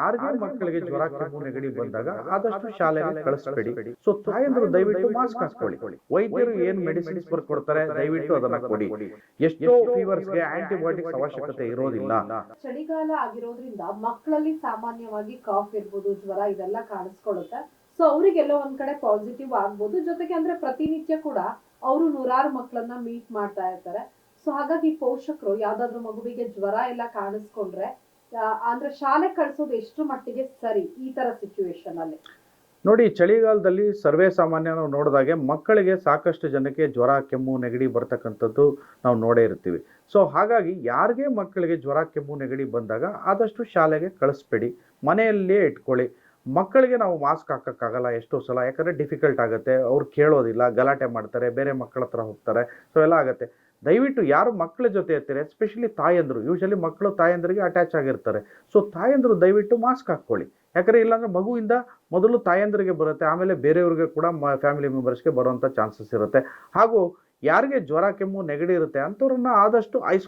ಯಾರಿಗೆ ಮಕ್ಕಳಿಗೆ ಜ್ವರ ಕೆಮ್ಮು ನೆಗಡಿ ಬಂದಾಗ ಆದಷ್ಟು ಶಾಲೆಗೆ ಕಳಿಸ್ಬೇಡಿ. ಸೊ ತಾಯಂದ್ರು ದಯವಿಟ್ಟು ಮಾಸ್ಕ್ ಹಾಕೊಳ್ಳಿ ವೈದ್ಯರು ಏನ್ ಮೆಡಿಸಿನ್ಸ್ ಬರ್ಕೊಡ್ತಾರೆ ದಯವಿಟ್ಟು ಅದನ್ನ ಕೊಡಿ. ಎಷ್ಟೋ ಫೀವರ್ಸ್ಗೆ ಆಂಟಿಬಯೋಟಿಕ್ಸ್ ಅವಶ್ಯಕತೆ ಇರೋದಿಲ್ಲ. ಚಳಿಗಾಲ ಆಗಿರೋದ್ರಿಂದ ಮಕ್ಕಳಲ್ಲಿ ಸಾಮಾನ್ಯವಾಗಿ ಕಾಫ್ ಇರ್ಬೋದು ಜ್ವರ ಇದೆಲ್ಲ ಕಾಣಿಸ್ಕೊಳ್ಳುತ್ತೆ. ಸೊ ಅವರಿಗೆಲ್ಲ ಒಂದ್ ಕಡೆ ಪಾಸಿಟಿವ್ ಆಗ್ಬೋದು. ಜೊತೆಗೆ ಅಂದ್ರೆ ಪ್ರತಿನಿತ್ಯ ಕೂಡ ಅವರು ನೂರಾರು ಮಕ್ಕಳನ್ನ ಮೀಟ್ ಮಾಡ್ತಾ ಇರ್ತಾರೆ. ಸೊ ಹಾಗಾಗಿ ಪೋಷಕರು ಯಾವ್ದಾದ್ರು ಮಗುವಿಗೆ ಜ್ವರ ಎಲ್ಲ ಕಾಣಿಸ್ಕೊಂಡ್ರೆ ಅಂದ್ರೆ ಶಾಲೆ ಕಳಿಸೋದು ಎಷ್ಟು ಮಟ್ಟಿಗೆ ಸರಿ ಈ ತರ ಸಿಚುವೇಶನ್ ಅಲ್ಲಿ? ನೋಡಿ, ಚಳಿಗಾಲದಲ್ಲಿ ಸರ್ವೇ ಸಾಮಾನ್ಯ ನಾವು ನೋಡಿದಾಗೆ ಮಕ್ಕಳಿಗೆ ಸಾಕಷ್ಟು ಜನಕ್ಕೆ ಜ್ವರ, ಕೆಮ್ಮು, ನೆಗಡಿ ಬರ್ತಕ್ಕಂಥದ್ದು ನಾವು ನೋಡೇ ಇರ್ತೀವಿ. ಸೊ ಹಾಗಾಗಿ ಯಾರಿಗೆ ಮಕ್ಕಳಿಗೆ ಜ್ವರ, ಕೆಮ್ಮು, ನೆಗಡಿ ಬಂದಾಗ ಆದಷ್ಟು ಶಾಲೆಗೆ ಕಳಿಸ್ಬೇಡಿ. ಮನೆಯಲ್ಲೇ ಇಟ್ಕೊಳ್ಳಿ. ಮಕ್ಕಳಿಗೆ ನಾವು ಮಾಸ್ಕ್ ಹಾಕೋಕ್ಕಾಗಲ್ಲ ಎಷ್ಟೋ ಸಲ, ಯಾಕಂದರೆ ಡಿಫಿಕಲ್ಟ್ ಆಗುತ್ತೆ. ಅವ್ರು ಕೇಳೋದಿಲ್ಲ, ಗಲಾಟೆ ಮಾಡ್ತಾರೆ, ಬೇರೆ ಮಕ್ಕಳ ಹತ್ರ ಹೋಗ್ತಾರೆ ಸೊ ಎಲ್ಲ ಆಗುತ್ತೆ. ದಯವಿಟ್ಟು ಯಾರು ಮಕ್ಕಳ ಜೊತೆ ಇರ್ತಾರೆ ಎಸ್ಪೆಷಲಿ ತಾಯಂದರು. ಯೂಶಲಿ ಮಕ್ಕಳು ತಾಯಂದ್ರಿಗೆ ಅಟ್ಯಾಚ್ ಆಗಿರ್ತಾರೆ. ಸೊ ತಾಯಂದರು ದಯವಿಟ್ಟು ಮಾಸ್ಕ್ ಹಾಕ್ಕೊಳ್ಳಿ. ಯಾಕಂದರೆ ಇಲ್ಲಾಂದ್ರೆ ಮಗುವಿಂದ ಮೊದಲು ತಾಯಂದ್ರಿಗೆ ಬರುತ್ತೆ, ಆಮೇಲೆ ಬೇರೆಯವ್ರಿಗೆ ಕೂಡ ಮ ಫ್ಯಾಮಿಲಿ ಮೆಂಬರ್ಸ್ಗೆ ಬರುವಂಥ ಚಾನ್ಸಸ್ ಇರುತ್ತೆ. ಹಾಗೂ ಯಾರಿಗೆ ಜ್ವರ, ಕೆಮ್ಮು, ನೆಗಡಿ ಇರುತ್ತೆ, ಅಂಥವ್ರನ್ನ ಆದಷ್ಟು ಐಸೋ